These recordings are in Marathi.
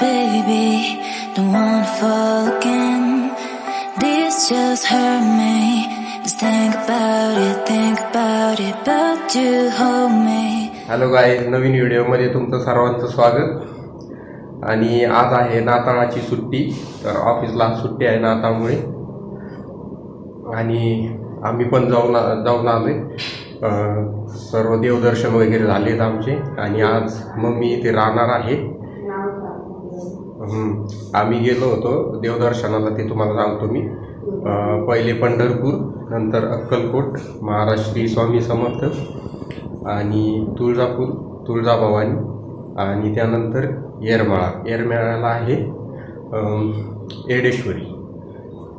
baby. Don't wanna fall again. This just hurt me. Just think about it, think about it. But you hold me. Hello guys नवीन व्हिडिओमध्ये तुमचं सर्वांचं स्वागत आणि आज आहे नाताळाची सुट्टी तर ऑफिसला सुट्टी आहे नाताळमुळे आणि आम्ही पण जाऊन जाऊन आलो आहे सर्व देवदर्शन वगैरे झालेत आमचे आणि आज मम्मी इथे राहणार आहे आम्ही गेलो होतो देवदर्शनाला ते तुम्हाला सांगतो मी. पहिले पंढरपूर नंतर अक्कलकोट महाराष्ट्री स्वामी समर्थ आणि तुळजापूर तुळजाभवानी आणि त्यानंतर येरमाळा. येरमाळ्याला आहे येडेश्वरी.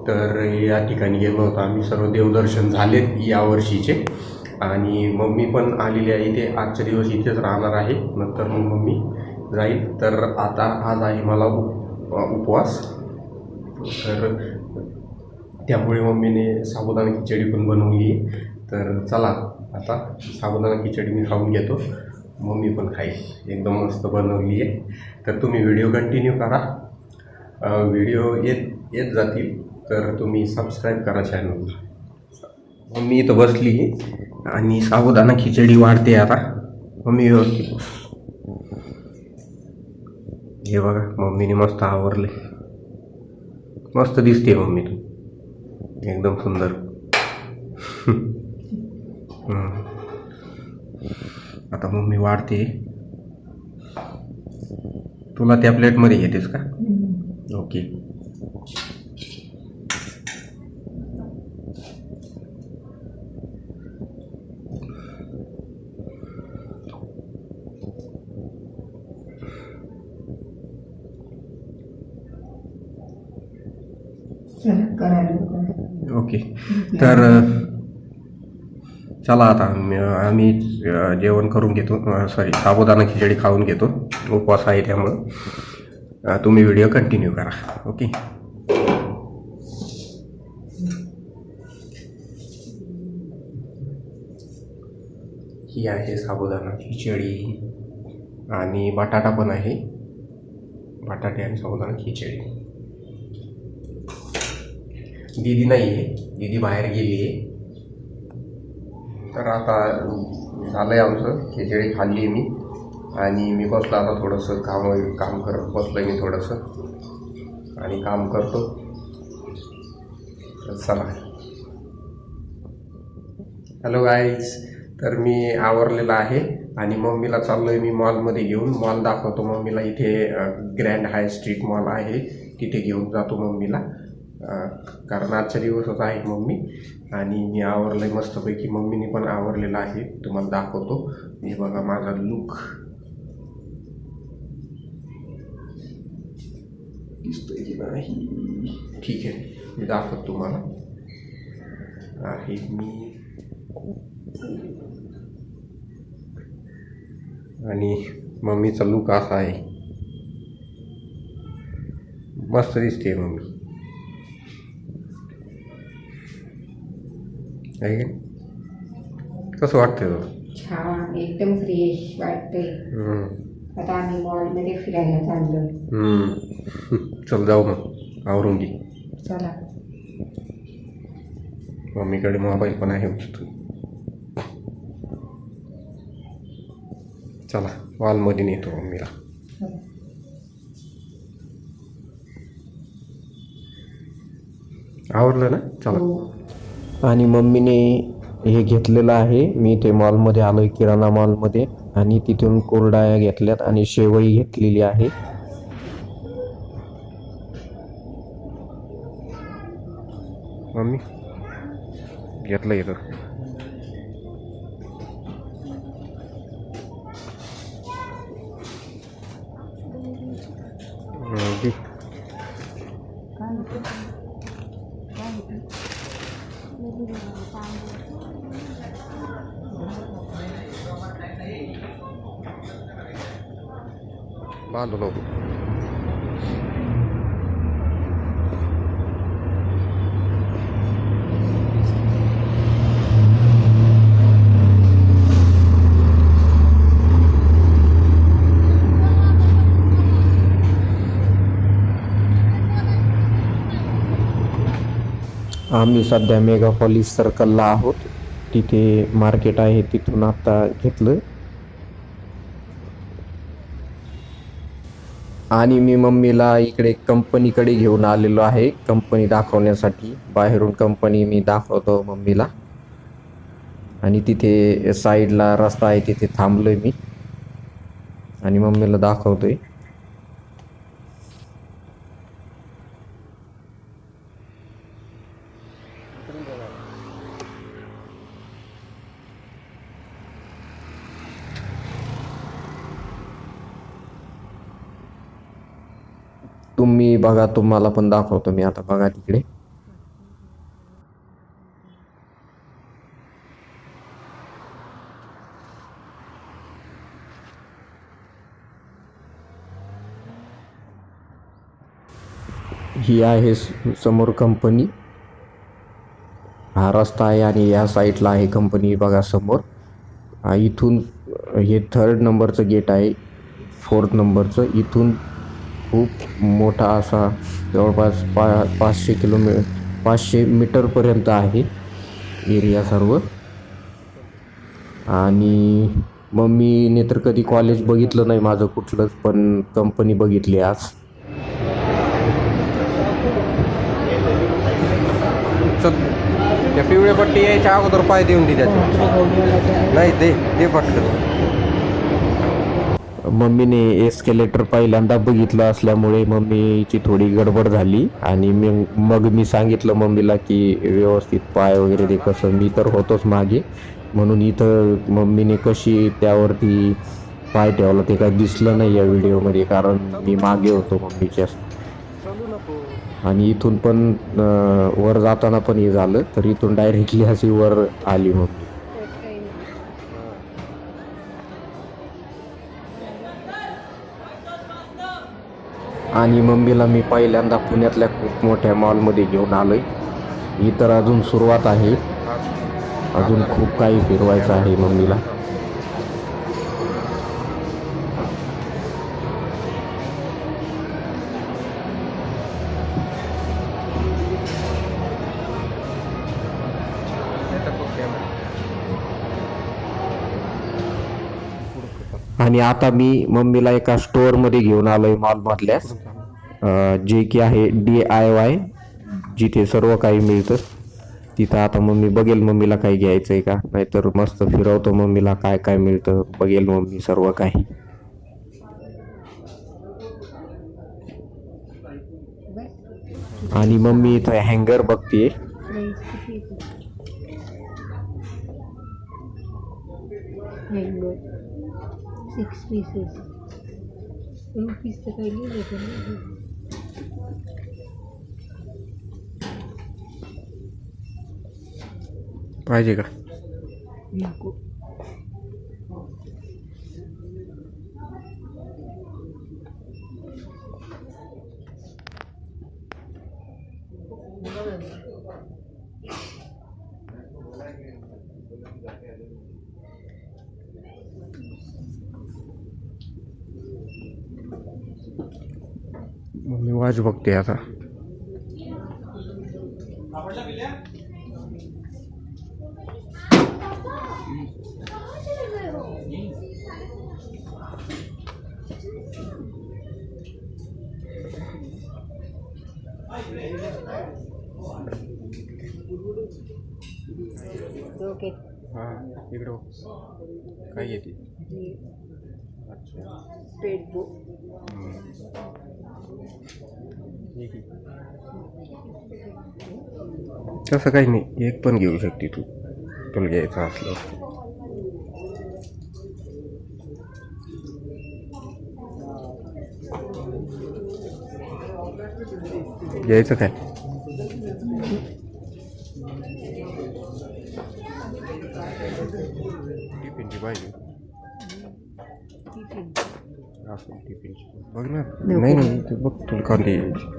तर या ठिकाणी गेलो होतो आम्ही. सर्व देवदर्शन झालेत यावर्षीचे आणि मम्मी पण आलेली आहे इथे. आजच्या दिवस इथेच राहणार आहे. नंतर मग मम्मी जाईल तर आता आज आहे मला उपवास. तर त्यामुळे मम्मीने साबुदाणा खिचडी पण बनवली. आहे तर चला आता साबुदाणा खिचडी मी खाऊन घेतो. मम्मी पण खाईल. एकदम मस्त बनवली आहे. तर तुम्ही व्हिडिओ कंटिन्यू करा. व्हिडिओ येत येत जातील तर तुम्ही सबस्क्राईब करा चॅनलला. मम्मी इथं बसली आणि साबुदाणा खिचडी वाढते आता. मम्मी व्यवस्थित हे बघा मम्मीने मस्त आवरले. मस्त दिसते मम्मी तू. एकदम सुंदर. आता मम्मी वाढते. तुला त्या प्लेटमध्ये घेतेस का? ओके तर चला आता आम्ही जेवण करून घेतो. सॉरी साबुदाणा खिचडी खाऊन घेतो. उपवास आहे त्यामुळं. तुम्ही व्हिडिओ कंटिन्यू करा. ओके? ही आहे साबुदाणा खिचडी. आणि बटाटा पण आहे. बटाटे आणि साबुदाणा खिचडी. दीदी नाही आहे दीदी बाहेर गेली आहे तर आता झालं आहे आमचं खिचडी खाल्ली आहे मी. आणि मी बसलो आता थोडंसं काम काम करत बसलो आहे मी थोडंसं. आणि काम करतो. तर चला. हॅलो गाईज तर मी आवरलेला आहे आणि मम्मीला चाललो आहे मी मॉलमध्ये घेऊन. मॉल दाखवतो मम्मीला. इथे ग्रँड हाय स्ट्रीट मॉल आहे. तिथे घेऊन जातो मम्मीला. अं, कारण आजच्या दिवसच आहे मम्मी. आणि मी आवरलं आहे मस्तपैकी. मम्मीने पण आवरलेलं आहे. तुम्हाला दाखवतो. हे बघा माझा लुक दिसतोय की नाही? ठीक आहे. मी दाखवतो तुम्हाला. आहे मी. आणि मम्मीचा लुक असा आहे. मस्त दिसते मम्मी. आहे का? कसं वाटतंय तुला छान एकदम फ्रेश वाटते हम्म. आता आम्ही मॉलमध्ये फिरायला चाललो हम्म. चल जाऊ मग आवरून घे चला मम्मीकडे मोबाईल पण आहे मस्त चला वॉलमध्ये नेतो मम्मीला चला. आवडलं ना चला हो. आणि मम्मीने हे घेतलेलं आहे. मी ते मॉलमध्ये आलो आहे किराणा मॉलमध्ये. आणि तिथून कोरडाया घेतल्यात आणि शेवई घेतलेली आहे. मम्मी घेतलं इथं. हं, घे. बांधू आम्ही सध्या मेगापॉलिस सर्कलला आहोत. तिथे मार्केट आहे तिथून आत्ता घेतलं आणि मी मम्मीला इकडे कंपनीकडे घेऊन आलेलो आहे. कंपनी दाखवण्यासाठी. बाहेरून कंपनी मी दाखवतो मम्मीला. आणि तिथे साईडला रस्ता आहे तिथे थांबलो आहे मी. आणि मम्मीला दाखवतोय तुम्ही बघा तुम्हाला पण दाखवतो मी आता. बघा तिकडे. ही आहे समोर कंपनी हा रस्ता आहे आणि या साईडला आहे कंपनी बघा समोर. इथून हे थर्ड नंबरचं गेट आहे. फोर्थ नंबरचं इथून खूप मोठा असा जवळपास पा पाचशे किलोमी पाचशे मीटरपर्यंत आहे एरिया सर्व. आणि मग मी नाहीतर कधी कॉलेज बघितलं नाही माझं कुठलंच पण कंपनी बघितली आज. त्या पिवळे पट्टी यायच्या अगोदर पाय देऊन दे त्याच्या नाही दे दे पटकन. मम्मीने एस्केलेटर पहिल्यांदा बघितलं असल्यामुळे मम्मीची थोडी गडबड झाली. आणि मी मग मी सांगितलं मम्मीला की व्यवस्थित पाय वगैरे ते कसं मी तर होतोच मागे. म्हणून इथं मम्मीने कशी त्यावरती पाय ठेवला ते काय दिसलं नाही या व्हिडिओमध्ये कारण मी मागे होतो मम्मीच्या. आणि इथून पण वर जाताना पण हे झालं तर इथून डायरेक्टली अशी वर आली मग आणि मम्मीला मी पहिल्यांदा पुण्यातल्या खूप मोठ्या मॉलमध्ये घेऊन आलोय. ही तर अजून सुरुवात आहे. अजून खूप काही फिरवायचं आहे मम्मीला. आणि आता मी मम्मीला एका स्टोअरमध्ये घेऊन आलोय मॉलमधल्याच अं, जे की आहे डी आय वाय जिथे सर्व काही मिळतं. तिथं आता मम्मी बघेल मम्मीला काही घ्यायचं आहे का? नाहीतर मस्त फिरवतो मम्मीला काय काय मिळतं. बघेल मम्मी सर्व काही. आणि मम्मी इथं हँगर बघतीये. Six pieces. पीस तर काही लिहिलं होतं ना पाहिजे का? नको मम्मी वाज बघते आता. ओके. हां इकडं. काय येते पेट बुक तसं काही नाही. एक पण घेऊ शकते तू. तुला घ्यायचं असलं. घ्यायचं काय? टिफिनची पाहिजे. असं टिफिनची. बघ ना. नाही नाही ते बघ तुला कांदे घ्यायची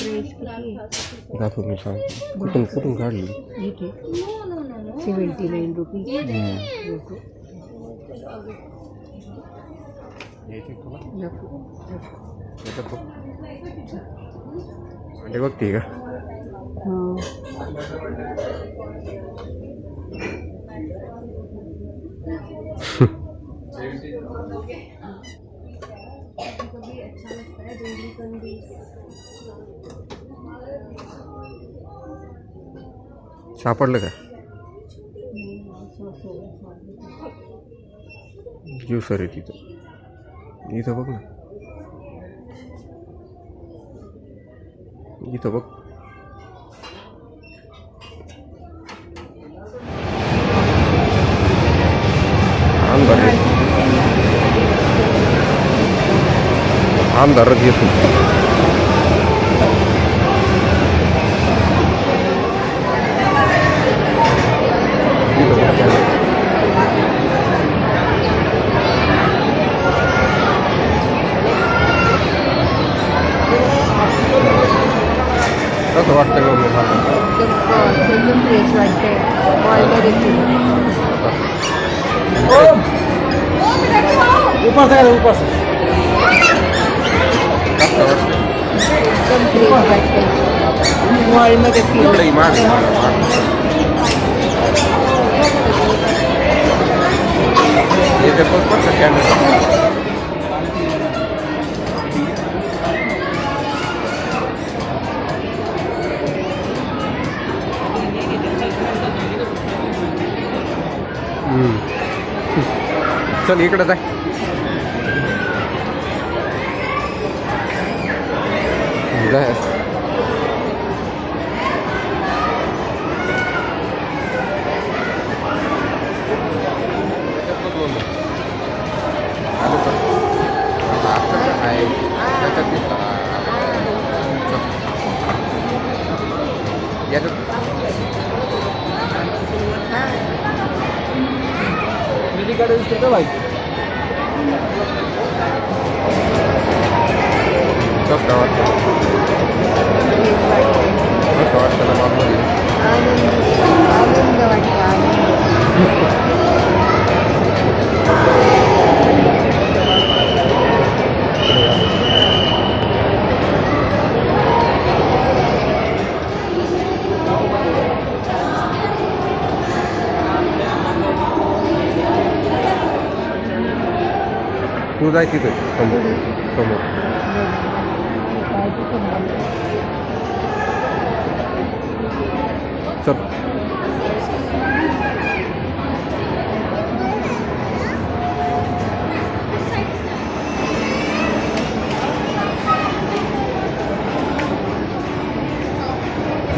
प्रेस गुलाब किती खा सकती दाखव मी सांग कुठून कुठून काढली इथे no no no no seventy nine rupees ये देखिए नको चलो अभी नको नको म्हणजे बघते का हां सापडलं का ज्युसर आहे तिथं इथं बघ ना इथं बघ अंधार आहे. अंधारात मॉलमध्ये पण चल इकडे जाय. वाटतं वाटतं ना आनंद तू जाय तिथे समोर समोर चल.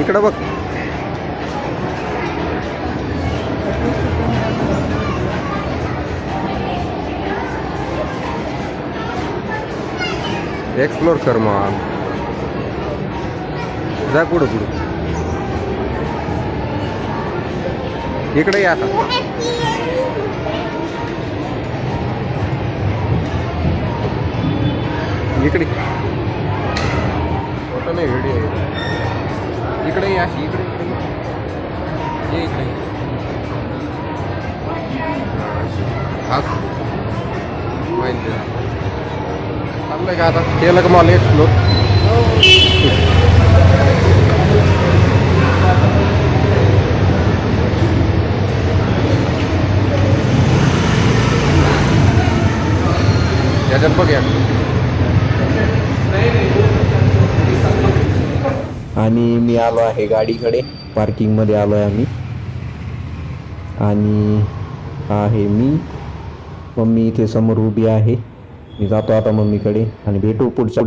इकडं बघ. एक्सप्लोर कर मग. जा पुढं पुढं इकडे या आता. इकडे. फोटो नाही व्हिडिओ इकडे या अशी इकडे इकडे. ये इकडे. हाच चाललंय का आता? केलं का मला एक्सप्लोर. याच्यात बघ आणि मी आलो आहे गाडीकडे. पार्किंगमध्ये आलो आहे आम्ही. आणि आहे मी. मम्मी इथे समोर उभी आहे. मी जातो आता मम्मीकडे आणि भेटू पुढच्या